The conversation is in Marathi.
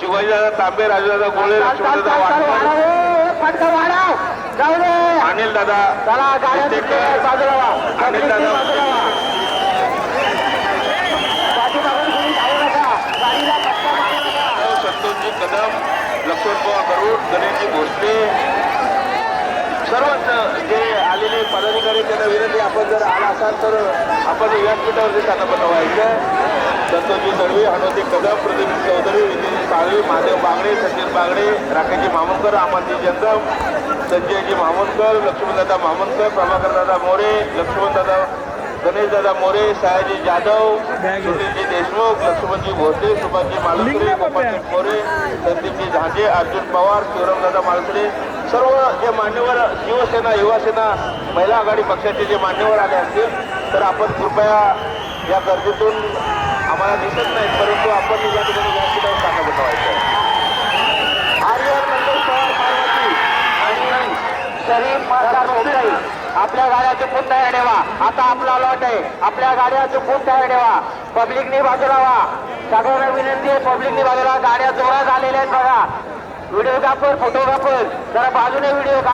शिवाजीदादा तांबे राजूदादा गोळे चाल चाल लक्ष्मणदादा चाल सर्वच जे आलेले पदाधिकारी त्यांना विनंती आपण जर आला असाल तर आपण व्यासपीठावरती त्यांना बनवायचं संतोषजी दळवी हनुमती कदम प्रदीप चौधरी नितीन साळवी महादेव बांगडे सचिन बांगडे राकेशजी मामोनकर अमनजी जंगम संजयजी मामोनकर लक्ष्मणदादा मामोनकर प्रभाकरदादा मोरे लक्ष्मणदादा गणेशदादा मोरे सयाजी जाधव सुनीलजी देशमुख लक्ष्मणजी भोसले सुभाषजी मालुसरे गोपालजी मोरे संदीपजी झांजे अर्जुन पवार शिवरामदादा मालसरे. सर्व जे मान्यवर शिवसेना युवासेना महिला आघाडी पक्षाचे जे मान्यवर आले असतील तर आपण कृपया या गर्दीतून आम्हाला दिसत नाही परंतु आपण या ठिकाणी शरीफ मास्टर मुंबई आपल्या गाड्या चुकून तयार ठेवा. आता आपला लॉट आहे. आपल्या गाड्या चुकून तयार ठेवा. पब्लिकनी बाजूला व्हा. सगळ्यांना विनंती आहे पब्लिकनी बाजूला. गाड्या जोरात आलेल्या आहेत बघा. व्हिडिओग्राफर फोटोग्राफर जरा बाजूने व्हिडिओ